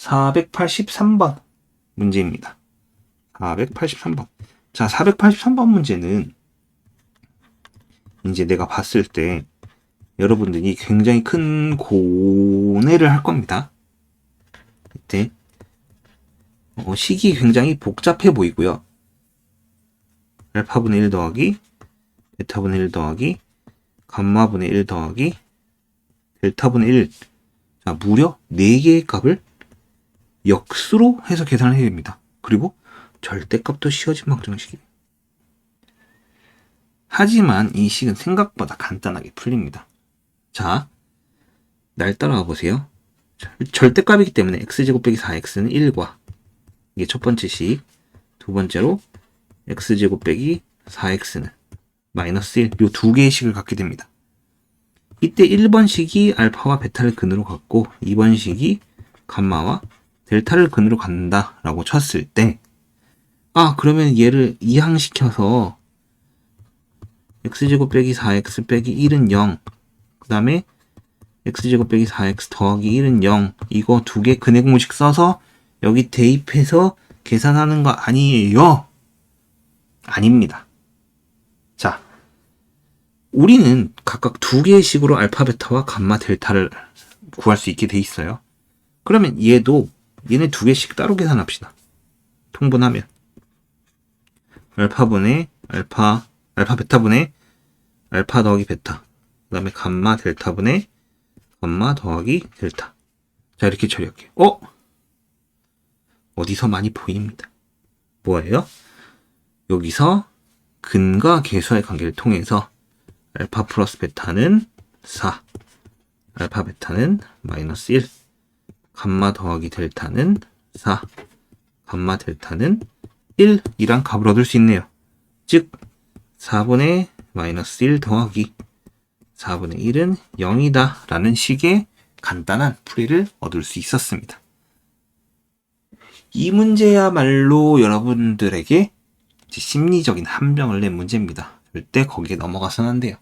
483번 문제입니다. 483번. 자, 483번 문제는 이제 내가 봤을 때 여러분들이 굉장히 큰 고뇌를 할 겁니다. 이때 어, 식이 굉장히 복잡해 보이고요. 알파분의 1 더하기 베타분의 1 더하기 감마분의 1 더하기 델타분의 1 자, 무려 4개의 값을 역수로 해서 계산을 해야 됩니다. 그리고 절대값도 씌워진 방정식이에요. 하지만 이 식은 생각보다 간단하게 풀립니다. 자, 날 따라와 보세요. 자, 절대값이기 때문에 x제곱 빼기 4x는 1과 이게 첫 번째 식. 두 번째로 x제곱 빼기 4x는 마이너스 1. 요두 개의 식을 갖게 됩니다. 이때 1번 식이 알파와 베타를 근으로 갖고 2번 식이 감마와 델타를 근으로 갖는다라고 쳤을 때 아, 그러면 얘를 이항시켜서 x제곱 빼기 4x 빼기 1은 0. 그 다음에 x제곱 빼기 4x 더하기 1은 0. 이거 두 개 근해 공식 써서 여기 대입해서 계산하는 거 아니에요? 아닙니다. 자, 우리는 각각 두 개의 식으로 알파, 베타와 감마, 델타를 구할 수 있게 돼 있어요. 그러면 얘도 얘네 두 개씩 따로 계산합시다. 통분하면 알파분의 알파 알파 베타분의 알파 더하기 베타 그 다음에 감마 델타분의 감마 더하기 델타 자 이렇게 처리할게요 어? 어디서 많이 보입니다 뭐예요? 여기서 근과 계수의 관계를 통해서 알파 플러스 베타는 4 알파 베타는 마이너스 1 감마 더하기 델타는 4 감마 델타는 1 이란 값을 얻을 수 있네요. 즉 4분의 마이너스 1 더하기 4분의 1은 0이다 라는 식의 간단한 풀이를 얻을 수 있었습니다. 이 문제야말로 여러분들에게 심리적인 함정을 낸 문제입니다. 절대 거기에 넘어가서는 안 돼요.